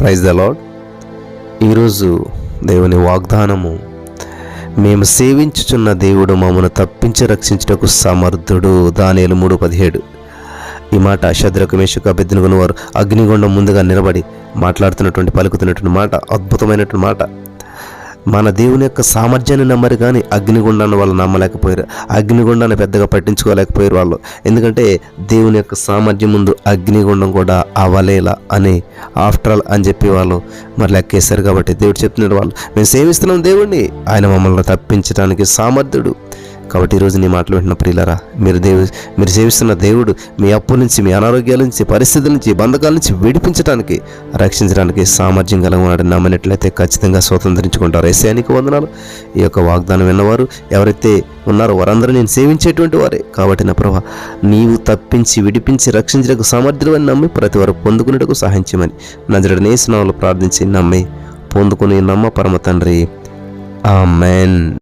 Praise the lord ఈరోజు దేవుని వాగ్దానము మేము సేవించుచున్న దేవుడు మమ్మను తప్పించి రక్షించుటకు సమర్థుడు. దానిలు మూడు పదిహేడు. ఈ మాట శద్రకు మేషకు అభ్యర్థునుకున్న వారు అగ్నిగుండం ముందుగా నిలబడి మాట్లాడుతున్నటువంటి పలుకుతున్నటువంటి మాట అద్భుతమైనటువంటి మాట. మన దేవుని యొక్క సామర్థ్యాన్ని నమ్మరు కానీ అగ్నిగుండాన్ని వాళ్ళు నమ్మలేకపోయారు. అగ్నిగుండాన్ని పెద్దగా పట్టించుకోలేకపోయారు వాళ్ళు. ఎందుకంటే దేవుని యొక్క సామర్థ్యం ముందు అగ్నిగుండం కూడా అవలేలా అని ఆఫ్టర్ ఆల్ అని చెప్పి వాళ్ళు మరి లెక్కేశారు కాబట్టి దేవుడు చెప్తున్నాడు వాళ్ళు మేము సేవిస్తున్నాం దేవుడిని ఆయన మమ్మల్ని తప్పించడానికి సామర్థ్యుడు. కాబట్టి ఈరోజు నీ మాటలు వింటున్న ప్రియులరా మీరు దేవు మీరు సేవిస్తున్న దేవుడు మీ అప్పు నుంచి మీ అనారోగ్యాల నుంచి పరిస్థితుల నుంచి బంధకాల నుంచి విడిపించడానికి రక్షించడానికి సామర్థ్యం కలగమని నమ్మినట్లయితే ఖచ్చితంగా స్వతంత్రించుకుంటారు ఏసానికి వందనాలు. ఈ యొక్క వాగ్దానం విన్నవారు ఎవరైతే ఉన్నారో వారందరూ నేను సేవించేటువంటి వారే. కాబట్టి నా ప్రభా నీవు తప్పించి విడిపించి రక్షించడానికి సామర్థ్యం అని నమ్మి ప్రతి వారు పొందుకునేటకు సహాయం చేయమని నజరడు నేసినాలు ప్రార్థించి నమ్మి పొందుకుని నమ్మ పరమ తండ్రి. ఆమెన్.